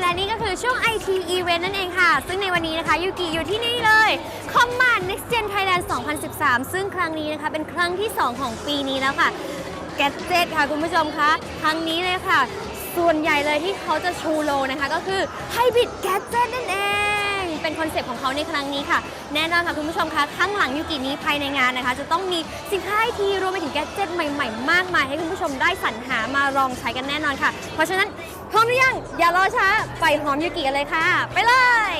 และนี่ก็คือช่วง IT Event นั่นเองค่ะ ซึ่งในวันนี้นะคะยูกิอยู่ที่นี่เลย Command Next Gen Thailand 2013 ซึ่งครั้งนี้นะคะเป็นครั้งที่ 2 ของปีนี้แล้วค่ะ g a d g e t ค่ะคุณผู้ชมคะครั้งนี้เลยค่ะ ส่วนใหญ่เลยที่เขาจะชูโลนะคะ ก็คือ Hybrid Gadget นั่นเอง เป็นคอนเซปต์ของเขาในครั้งนี้ค่ะ แน่นอนค่ะคุณผู้ชมคะข้างหลังยูกินี้ภายในงานนะคะ จะต้องมีสินค้าไอทีรวมไปถึงแกดเจิตใหม่ๆ มากมาย ให้คุณผู้ชมได้สรรหามาลองใช้กันแน่นอนค่ะ เพราะฉะนั้นพร้อมหรือยัง อย่ารอช้า ไปหอมยูกิกันเลยค่ะ ไปเลย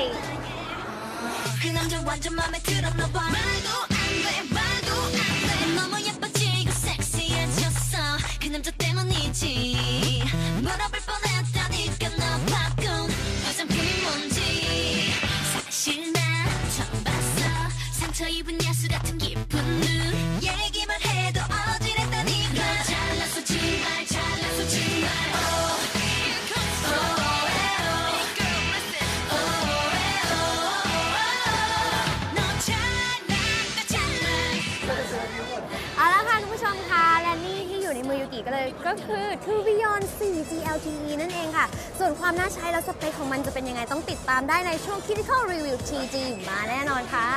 그 남자 완전 맘에 들었나 봐 말도 안돼 말도 안돼 너무 예뻐지고 섹시해졌어 그 남자 때문이지 เอาละค่ะคุณผู้ชมคะและนี่ที่อยู่ในมือยูกิก็เลยก็คือ True Beyond 4G LTE นั่นเองค่ะ ส่วนความน่าใช้และสเปคของมันจะเป็นยังไงต้องติดตามได้ในช่วง Critical Review TG มาแน่นอนค่ะ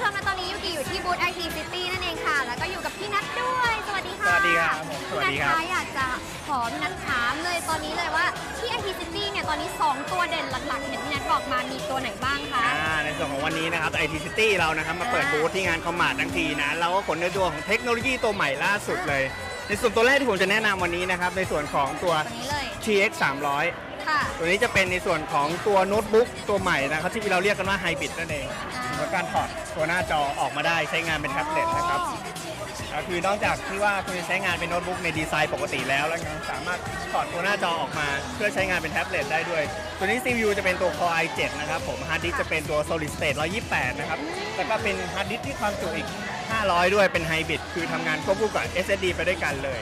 ผู้ชมและตอนนี้ยูกิอยู่ที่บูธ IT City นั่นเองค่ะ แล้วก็อยู่กับพี่นัทด้วย สวัสดีค่ะสวัสดีครับผมสวัสดีครับ พี่นัทคะอยากจะขอพี่นัทถามเลยตอนนี้เลยว่าที่ IT City เนี่ยตอนนี้ 2 ตัวเด่นหลักๆเห็นพี่นัทบอกมามีตัวไหนบ้างคะ อ่าในส่วนของวันนี้นะครับ IT City เรานะครับมาเปิดบูธที่งานคอมมาดทั้งทีนะเราก็ขนในตัวของเทคโนโลยีตัวใหม่ล่าสุดเลย ในส่วนตัวแรกที่ผมจะแนะนำวันนี้นะครับ ในส่วนของตัว ตัวนี้เลย TX 300ค่ะตัวนี้จะเป็นในส่วนของตัวโน้ตบุ๊กตัวใหม่นะครับที่เราเรียกกันว่าไฮบริดนั่นเอง อ่า เหมือนการถอดตัวหน้าจอออกมาได้ใช้งานเป็นแท็บเล็ตนะครับก็คือนอกจากที่ว่าคุณจะใช้งานเป็นโน้ตบุ๊กในดีไซน์ปกติแล้ว แล้วยังสามารถถอดตัวหน้าจอออกมา เพื่อใช้งานเป็นแท็บเล็ตได้ด้วย ตัวนี้ CPU จะเป็นตัว Core i7 นะครับผมฮาร์ดดิสจะเป็นตัว Solid State 128 นะครับแล้วก็เป็นฮาร์ดดิสที่ความจุอีก 500 ด้วยเป็นไฮบริดคือทำงานควบคู่กับ SSD ไปด้วยกันเลย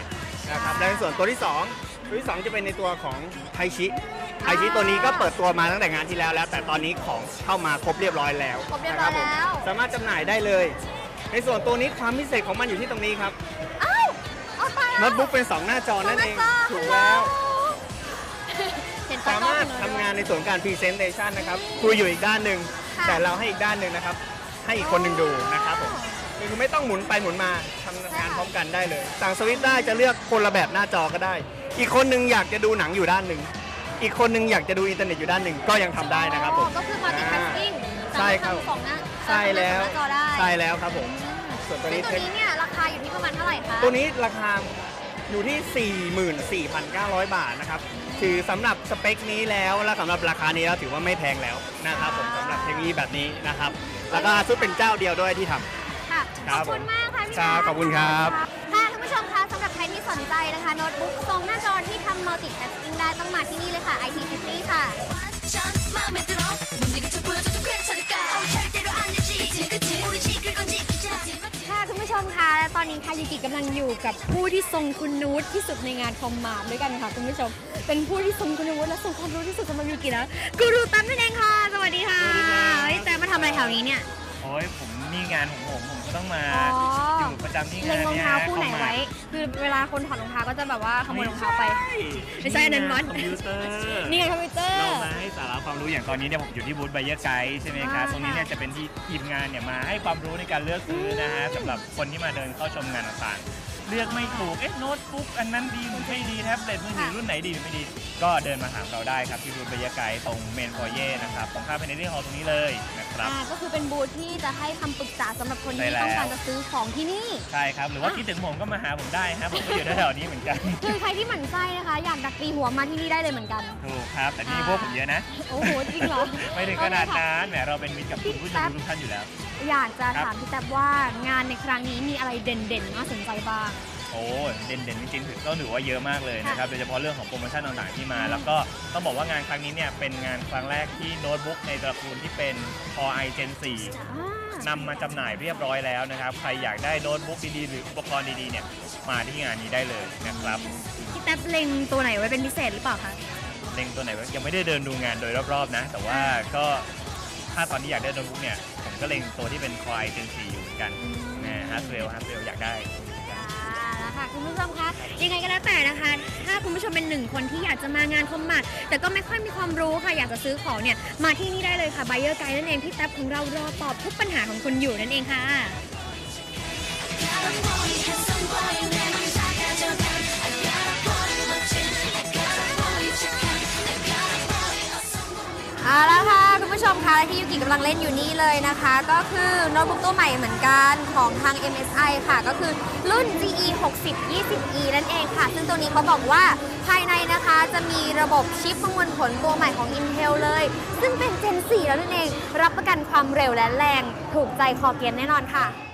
นะครับและในส่วนตัวที่ 2 ตัวที่2จะเป็นในตัวของไทชิไทชิตัวนี้ก็เปิดตัวมาตั้งแต่งานที่แล้วแล้ว แต่ตอนนี้ของเข้ามาครบเรียบร้อยแล้วครบเรียบร้อยนะคผมแล้วสามารถจำหน่ายได้เลย ในส่วนตัวนี้ความพิเศษของมันอยู่ที่ตรงนี้ครับอ้าวเอาตายแล้วโน้ตบุ๊กเป็น2หน้าจอนั่นเองสถูงกหน้าแล้วจอเห็นตสามารถกล้อทำอยู่งานในส่วนของการ Presentation นะครับคุยอยู่อีกด้านหนึ่งค่ะแต่เราให้อีกด้านหนึ่งนะครับ ให้อีกคนหนึ่งดูนะครับผมคือไม่ต้องหมุนไปหมุนมาทำงานพร้อมกันได้เลย สั่งสวิตช์ได้จะเลือกคนละแบบหน้าจอก็ได้ อีกคนหนึ่งอยากจะดูหนังอยู่ด้านหนึ่ง อีกคนหนึ่งอยากจะดูอินเทอร์เน็ตอยู่ด้านหนึ่งก็ยังทำได้นะครับผมอ๋อก็คือ multitasking ใช่ครับสามารถทำสองหน้าใช่แล้วสามารถทำสองหน้าจอได้ใช่แล้วครับผมส่วนตัวซึ่งนี้ตัวนี้เนี่ยราคาอยู่ที่ประมาณเท่าไหร่คะตัวนี้ราคาอยู่ที่ 44,900 บาทนะครับคือสำหรับสเปคนี้แล้วและสำหรับราคานี้แล้วถือว่าไม่แพงแล้วนะครับผมสำหรับเทคโนโลยีแบบนี้นะครับ แล้วก็ซุดเป็นเจ้าเดียวด้วยที่ทำ ค่ะครัขบอบคุณมากค่ะพี่ครับนัทขอบคุณครับค่ะท่านผู้ชม นที่สนใจนะคะโน้ตบุ๊กทรงหน้าจอที่ทำมัลติแทสกิ้งได้ต้องมาที่นี่เลยค่ะ IT City ค่ะ ค่ะคุณผู้ชมค่ะตอนนี้ค่ะยูกิกำลังอยู่กับผู้ที่ทรงคุณนูตที่สุดในงานคอมมาร์ด้วยกันค่ะคุณผู้ชม เป็นผู้ที่ทรงคุณวุฒิและทรงความรู้ที่สุดสำหรับยูกินะกูรูตั้มนั่นเองค่ะ สวัสดีค่ะเฮ้ยแต่มาทำอะไรแถวนี้เนี่ย โอ้ยผมมีงานของผมผมก็ต้องมา ประจำที่เล็งางนรองเนี่ยเท้าคู่ไหนเข้ามาไว้ คือเวลาคนถอดรองเท้าก็จะแบบว่าขโมยรองเท้าไป ไม่ใช่อันนั้นวัดคอมพิวเตอร์นี่ไงคอมพิวเตอร์ เรามาให้สาระความรู้อย่างตอนนี้เนี่ยผมอยู่ที่บูธไบเออร์ไกด์ใช่ไหมครับอ่าตรงนี้เนี่ยจะเป็นที่ทีมงานเนี่ยมาให้ความรู้ในการเลือกซื้อนะฮะสำหรับคนที่มาเดินเข้าชมงานต่างๆ เลือกไม่ถูก เอ๊ะโน้ตบุ๊กอันนั้นดีหรือไม่ดีแท็บเล็ตมือถือรุ่นไหนดีหรือไม่ดี ก็เดินมาถามเราได้ครับที่บูธไบเออร์ไกด์ตรงเมนฟอร์เย่นะครับตรงข้ามเป็นในที่ฮอลล์ตรงนี้เลยนะครับ อ่าก็คือเป็นบูธที่จะให้คำปรึกษาสำหรับคนใช่ที่แล้ว ต้องการจะซื้อของที่นี่ ใช่ครับ หรือว่าคิดถึงผมก็มาหาผมได้ฮะผมก็อยู่แถวๆนี้เหมือนกันคือใครที่หมั่นไส้นะคะ อยากดักตีหัวมาที่นี่ได้เลยเหมือนกัน ถูกครับ แต่นี่พวกผมเยอะนะ โอ้โห จริงเหรอ ไม่ถึงขนาดโอเคค่ะนั้นแหมเราเป็นมิตรกับคุณผู้ชมทุกท่านอยู่แล้ว อยากจะครับถามพี่แต๊บว่างานในครั้งนี้มีอะไรเด่นๆน่าสนใจบ้าง โอ้เด่นๆจริงๆถือก็ถือว่าเยอะมากเลยนะครับโดยเฉพาะเรื่องของโปรโมชั่นต่างๆที่มาอืมแล้วก็ต้องบอกว่างานครั้งนี้เนี่ยเป็นงานครั้งแรกที่โน้ตบุ๊กในตระกูลที่เป็น Core i Gen 4อ่านำมาจำหน่ายเรียบร้อยแล้วนะครับ ใครอยากได้โน้ตบุ๊กดีๆ หรืออุปกรณ์ดีๆเนี่ยมาที่งานนี้ได้เลยนะครับพี่แต๊บเล็งตัวไหนไว้เป็นพิเศษหรือเปล่าคะเล็งตัวไหนไว้ยังไม่ได้เดินดูงานโดยรอบๆนะ แต่ว่าก็ถถ้าตอนนี้อยากได้โน้ตบุ๊กเนี่ยผมก็เล็งตัวที่เป็น Core i Gen 4อยู่เหมือนกันนะฮาร์ดเวลฮาร์ดเวลอยากได้อ่าแล้ว ค่ะคุณผู้ชมคะยังไงก็แล้วแต่นะคะ ถ้าคุณผู้ชมเป็นหนึ่งคนที่อยากจะมางานคอมมัดแต่ก็ไม่ค่อยมีความรู้ค่ะอยากจะซื้อของเนี่ยมาที่นี่ได้เลยค่ะไบเออร์ไกด์นั่นเองพี่แท็บของเรารอตอบทุกปัญหาของคนอยู่นั่นเองค่ะ เอาละ ที่ยูกิกำลังเล่นอยู่นี่เลยนะคะ ก็คือโน้ตบุ๊กตัวใหม่เหมือนกันของทาง MSI ค่ะ ก็คือรุ่น GE 60 20E นั่นเองค่ะ ซึ่งตัวนี้เขาบอกว่าภายในนะคะจะมีระบบชิปประมวลผลตัวใหม่ของ Intel เลย ซึ่งเป็น Gen 4 แล้วนั่นเอง รับประกันความเร็วและแรงถูกใจคอเกมแน่นอนค่ะ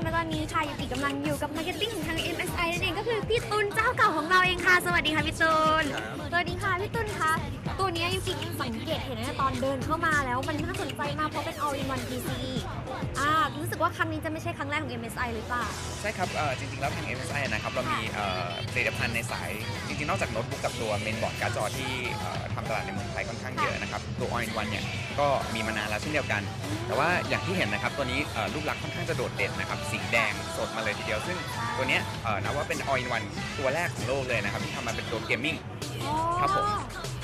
มและตอนนี้ค่ะยูกิกำลังอยู่กับมาร์เก็ตติ้งของทาง MSI นั่นเองก็คือพี่ตุลเจ้าเก่าของเราเองค่ะ สวัสดีค่ะพี่ตุลสวัสดีค่ะพี่ตุลคะตัวเนี้ยยูกิสังเกตเห็นตั้งแต่ตอนเดินเข้ามาแล้วมันน่าสนใจมากเพราะเป็น all in one PC อ่ารู้สึกว่าครั้งนี้จะไม่ใช่ครั้งแรกของ MSI หรือเปล่า ใช่ครับเอ่อจริงๆ แล้วทาง MSI นะครับ เรามีเอ่อผลิตภัณฑ์ในสาย จริงๆ นอกจากโน้ตบุ๊กกับตัวเมนบอร์ดการ์ดจอที่เอ่อทำตลาดในเมืองไทยค่อนข้างเยอะนะครับ ตัว All in One เนี่ย ก็มีมานานแล้วเช่นเดียวกัน แต่ว่าอย่างที่เห็นนะครับ ตัวนี้เอ่อรูปลักษณ์ค่อนข้างจะโดดเด่นนะครับ สีแดงสดมาเลยทีเดียว ซึ่งตัวเนี้ยเอ่อนับว่าเป็น All in One ตัวแรกของโลกเลยนะครับที่ทำมาเป็นตัวเกมมิ่ง ครับผม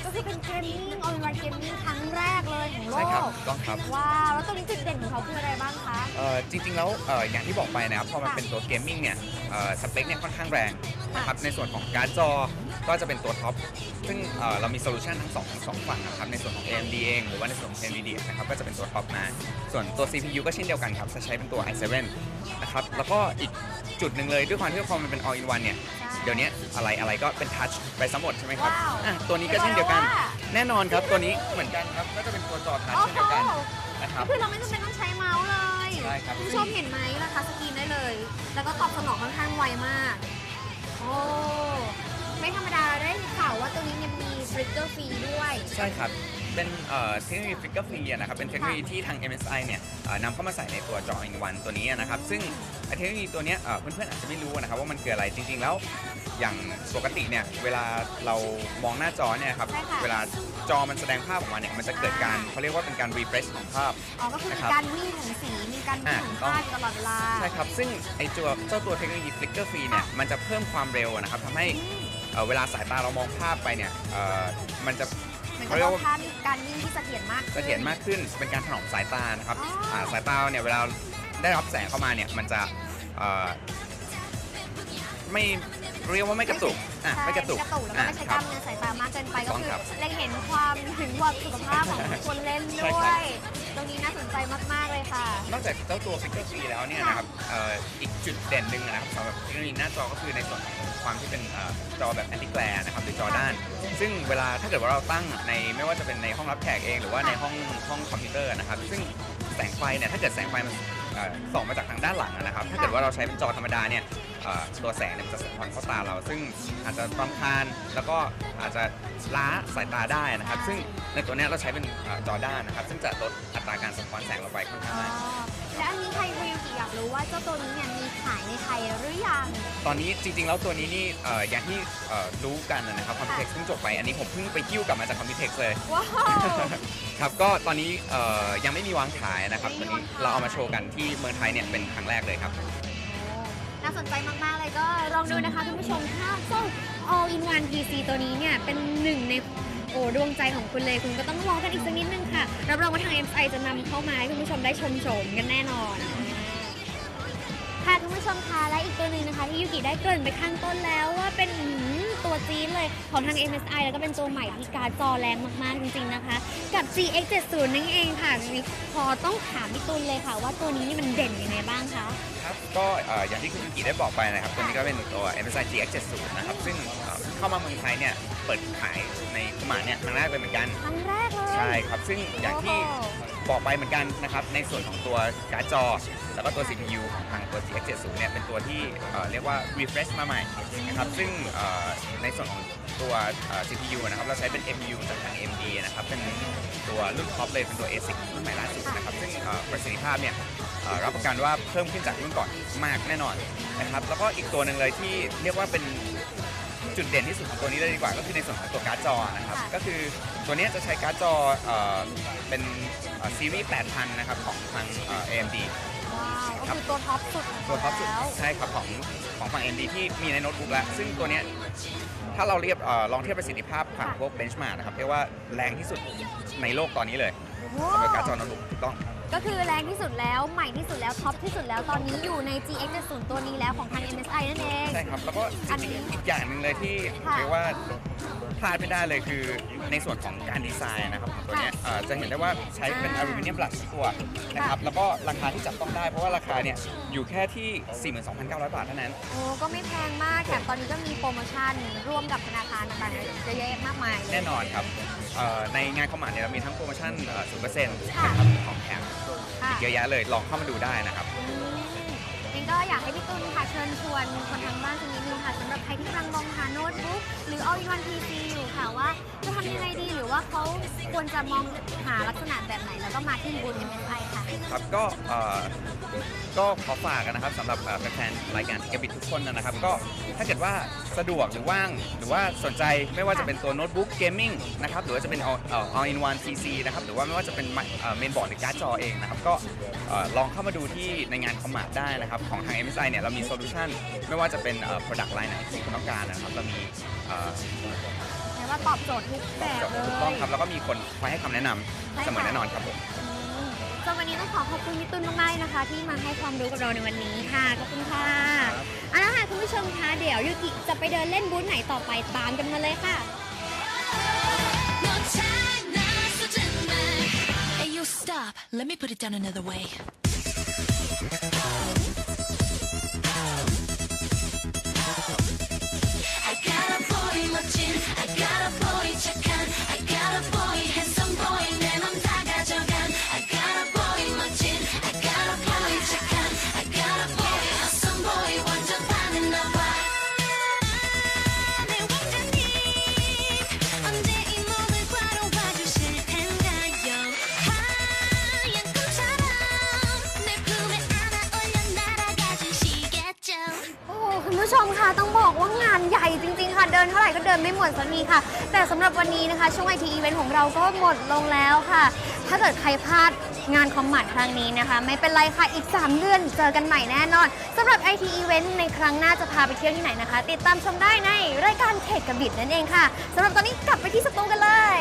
ก็คือเป็นเกมมิ่ง all in one เกมมิ่งครั้งแรกเลยของโลใช่ครับกถูกต้องครับ ว้าวแล้วตัวนี้จุดเด่นของเขาคืออะไรบ้างคะ เอ่อจริง ๆ แล้วเอ่ออย่างที่บอกไปนะครับพอมันเป็นตัวเกมมิ่งเนี่ยเอ่อสเปคเนี่ยค่อนข้างแรงนะครับในส่วนของการ์ดจอก็จะเป็นตัวท็อป ซึ่งเอ่อเรามีโซลูชันทั้งสองทั้งสองฝั่งนะครับในส่วนของ AMD เองหรือว่าในส่วนของ NVIDIA นะครับก็จะเป็นตัวท็อปมา ส่วนตัว CPU ก็เช่นเดียวกันครับจะใช้เป็นตัว i7 นะครับแล้วก็อีกจุดหนึ่งเลยด้วยความที่พอมันเป็น all in one เนี่ยเดี๋ยวนี้อะไรอะไรก็เป็นทัชไปสมหมดใช่ไหมครับว้าวอะตัวนี้ก็เช่นเดียวกันว่า แน่นอนครับตัวนี้เหมือนกันครับก็จะเป็นตัวจอทัชโอ้เช่นโหเดียวกันนะครับ คือเราไม่จำเป็นต้องใช้เมาส์เลยใช่ครับ ณผู้ชมเห็นไหมราคาสกรีนได้เลย แล้วก็ตอบสนองค่อนข้างไวมาก โอ้ ไม่ธรรมดาเราได้ข่าวว่าตัวนี้เนี่ยมีฟลิกเกอร์ฟรีด้วย ใช่ครับ เป็นเอ่อเทคโนโลยีฟิกเกอร์ฟรีนะครับ เป็นเทคโนโลยีที่ทาง MSI เนี่ยเอ่อนำเข้ามาใส่ในตัวจอ in one ตัวนี้นะครับ ซึ่งไอ้เทคโนโลยีตัวเนี้ยเอ่อเพื่อนๆอาจจะไม่รู้นะครับว่ามันคืออะไร จริงๆแล้ว อย่างปกติเนี่ย เวลาเรามองหน้าจอเนี่ยครับ ใช่ค่ะ เวลาจอมันแสดงภาพออกมาเนี่ย มันจะเกิดการเขาเรียกว่าเป็นการ refresh ของภาพ อ๋อก็คือนะมีครับการวิ่งของสีมีการวิ่งของอะภาพอยู่ตลอดเวลา ใช่ครับ ซึ่งไอ้ตัวเจ้าตัวเทคโนโลยีฟลิกเกอร์ฟรีเนี่ย มันจะเพิ่มความเร็วนะครับทำให้เอ่อเวลาสายตาเรามองภาพไปเนี่ยเอ่อมันจะมันเขาจะเรียต้กองว่าภาพมีการวิ่งที่เสถียรมากขึ้นเสถียรมากขึ้นเป็นการถนอมสายตานะครับอ๋ออ่าสายตาเนี่ยเวลาได้รับแสงเข้ามาเนี่ยมันจะเอ่อไม่ เรียกว่าไม่กระตุกอะใช่ไม่กระตุกแล้วก็อะไม่ใช้คกรัล้าบมเนื้อสายตามากเกินไปถูก็กต้องคือครับเล็งเห็นความถึงความสุขภาพของคนเล่นใช่ด้ควรับยตรงนี้น่าสนใจมาก ๆ เลยค่ะ นอกจากเจ้าตัวฟิกเกอร์ฟรีแล้วเนี่ยนะครับเอ่ออีกจุดเด่นหนึ่งนะครับสำหรับเทคโนโลยีหน้าจอก็คือในส่วนของความที่เป็นเอ่อจอแบบแอนติแกลนะครับหรือจอด้าน ซึ่งเวลาถ้าเกิดว่าเราตั้งในไม่ว่าจะเป็นในห้องรับแขกเอง หรือว่าในห้องห้องคอมพิวเตอร์นะครับซึ่งแสงไฟเนี่ยถ้าเกิดแสงไฟมัน เอ่อส่องมาจากทางด้านหลังนะครับ ถ้าเกิดว่าเราใช้เป็นจอธรรมดาเนี่ยเอ่อตัวแสงเนี่ยมันจะสะท้อนเข้าตาเรา ซึ่งอาจจะรำคาญแล้วก็อาจจะล้าสายตาได้นะครับ ซึ่งในตัวเนี้ยเราใช้เป็นเอ่อจอด้านนะครับ ซึ่งจะลดอัตราการสะท้อนแสงเราไปค่อนข้างอ๋อมาก และอันนี้ไทยรีวิวกี่อยากรู้ว่าเจ้าตัวนี้เนี่ยมีขายในไทยหรือยัง ตอนนี้จริงๆ แล้วตัวนี้นี่เอ่ออย่างที่เอ่อรู้กันนะครับคอมพิวเท็กซ์เพิ่งจบไป อันนี้ผมเพิ่งไปกิ้วกลับมาจากคอมพิวเท็กซ์เลย ว้าว ครับก็ตอนนี้เอ่อยังไม่มีวางขายนะครับตัวนี้เราเอามาโชว์กันที่เมืองไทยเนี่ยเป็นครั้งแรกเลยครับ น่าสนใจมาก ๆ เลยก็ลองดูนะคะคุณผู้ชมถ้าเจ้า all in one PC ตัวนี้เนี่ย เป็นหนึ่งใน โอ้ดวงใจของคุณเลยคุณก็ต้องรอกันอีกสักนิดนึงค่ะรับรองว่าทาง MSI จะนำเข้ามาให้คุณผู้ชมได้ชมโฉมกันแน่นอน ค่ะคุณผู้ชมคะและอีกตัวหนึ่งนะคะ ที่ยูกิได้เกริ่นไปข้างต้นแล้วว่าเป็นหือตัวจีนเลยของทาง MSI แล้วก็เป็นตัวใหม่ที่การดจอแรงมากๆจริงๆนะคะ กับ GX 7 0 นั่นเองค่ะพอต้องถามพี่ตุลเลยค่ะ ว่าตัวนี้นี่มันเด่นยังไงบ้างคะ ครับก็เอ่ออย่างที่คุณยูกิได้บอกไปนะครับตัวนี้ก็เป็นตัว MSI GX 70 นะครับซึ่งเอ่อ เข้ามาเมืองไทยเนี่ยเปิดขายในคุมาเนี่ยครั้งแรกเลยเหมือนกัน ครั้งแรกเลยใช่ครับ ซึ่งอย่างที่โอ้โหบอกไปเหมือนกันนะครับ ในส่วนของตัวการ์ดจอ แล้วก็ตัว CPU ของทางตัว GX 70เนี่ยเป็นตัวที่เอ่อเรียกว่า refresh มาใหม่นะครับซึ่งเอ่อในส่วนของตัวเอ่อ CPU นะครับเราใช้เป็น MU จากทาง AMD นะครับเป็นตัวรุ่นท็อปเลยเป็นตัว ASIC รุ่นใหม่ล่าสุดนะครับซึ่งเอ่อประสิทธิภาพเนี่ยเอ่อรับประกันว่าเพิ่มขึ้นจากรุ่นก่อนมากแน่นอนนะครับแล้วก็อีกตัวหนึ่งเลยที่เรียกว่าเป็น จุดเด่นที่สุดของตัวนี้เลยดีกว่าก็คือในส่วนของตัวการ์ดจอนะครับค่ะก็คือตัวเนี้ยจะใช้การ์ดจอเอ่อเป็นซีรีส์8,000 นะครับของทางเอ่อ AMD ว้าวก็คือตัวท็อปสุดของตัวท็อปสุดแล้วใช่ครับของของฝั่ง AMD ที่มีในโน้ตบุ๊กแล้ว ซึ่งตัวเนี้ยถ้าเราเรียบเอ่อลองเทียบประสิทธิภาพผ่านพวกเบนช์มาร์นะครับเรียกว่าแรงที่สุดในโลกตอนนี้เลยสำหรับการ์ดจอโน้ตบุ๊กถูกต้อง ก็คือแรงที่สุดแล้วใหม่ที่สุดแล้วท็อปที่สุดแล้วตอนนี้อยู่ใน GX 70ตัวนี้แล้วของทาง MSI นั่นเอง ใช่ครับ แล้วก็จอันริงนี้ๆอีกอย่างหนึ่งเลยที่ค่ะเรียกว่าพลาดไม่ได้เลยคือในส่วนของการดีไซน์นะครับของตัวเนี้ยเอ่อจะเห็นได้ว่าใช้เป็นออ่าลูมิเนียมหลักทุกตัวนะครับแล้วก็ราคาที่จับต้องได้เพราะว่าราคาเนี่ยอยู่แค่ที่ 42,900 บาทเท่านั้น โอ้ก็ไม่แพงมากแถมตอนนี้ก็มีโปรโมชั่นร่วมกับธนาคารต่างๆเยอะแยะมากมายเลย แน่นอนครับเอ่อในงานคอมมานด์เนี่ยเรามีทั้งโปรโมชั่นเอ่อ0%นค่ะะครับของแถม เยอะแยะเลยลองเข้ามาดูได้นะครับอืมงั้นก็อยากให้พี่ตุลค่ะเชิญชวนคนทางบ้านสักนิดนึงค่ะสำหรับใครที่กำลังมองหาโน้ตบุ๊กหรือ all in one PC อยู่ค่ะว่าจะทำยังไงดีหรือว่าเขาควรจะมองหาลักษณะแบบไหนแล้วก็มาที่บูธ MSI ค่ะครับก็เอ่อก็ขอฝากกันนะครับสำหรับเอ่อแฟนๆรายการทิกบิททุกคนนะครับ ก็ถ้าเกิดว่าสะดวกหรือว่าง หรือว่าสนใจไม่ว่าจะเป็นตัวโน้ตบุ๊กเกมมิ่งนะครับหรือว่าจะเป็น all เอ่อ all in one PC นะครับหรือว่าไม่ว่าจะเป็นเมนบอร์ดหรือการ์ดจอเองนะครับก็เอ่อลองเข้ามาดูที่ในงานคอมมาดได้นะครับ ของทาง MSI เนี่ยเรามีโซลูชันไม่ว่าจะเป็นเอ่อ product line ไหนที่คุณต้องการนะครับเรามีเอ่อแปลว่าตอบโจทย์ทุกแบบเลยถูกต้องครับ แล้วก็มีคนคอยให้คำแนะนำเสมอแน่นอนครับผม อืม จนวันนี้ต้องขอขอบคุณพี่ตุ้นมากๆนะคะ ที่มาให้ความรู้กับเราในวันนี้ค่ะ ขอบคุณค่ะเอาละค่ะคุณผู้ชมคะเดี๋ยวยูกิจะไปเดินเล่นบูธไหนต่อไปตามกันมาเลยค่ะ They'll stop. Let me put it down another way. ผู้ชมคะต้องบอกว่างานใหญ่จริง ๆ ค่ะ เดินเท่าไหร่ก็เดินไม่หมดสักทีค่ะ แต่สำหรับวันนี้นะคะช่วงไอทีอีเวนต์ของเราก็หมดลงแล้วค่ะ ถ้าเกิดใครพลาดงานคอมมาดครั้งนี้นะคะ ไม่เป็นไรค่ะอีก 3 เดือนเจอกันใหม่แน่นอนสำหรับ IT Event ในครั้งหน้าจะพาไปเที่ยวที่ไหนนะคะ ติดตามชมได้ในรายการเทคกับบิดนั่นเองค่ะสำหรับตอนนี้กลับไปที่สตูกันเลย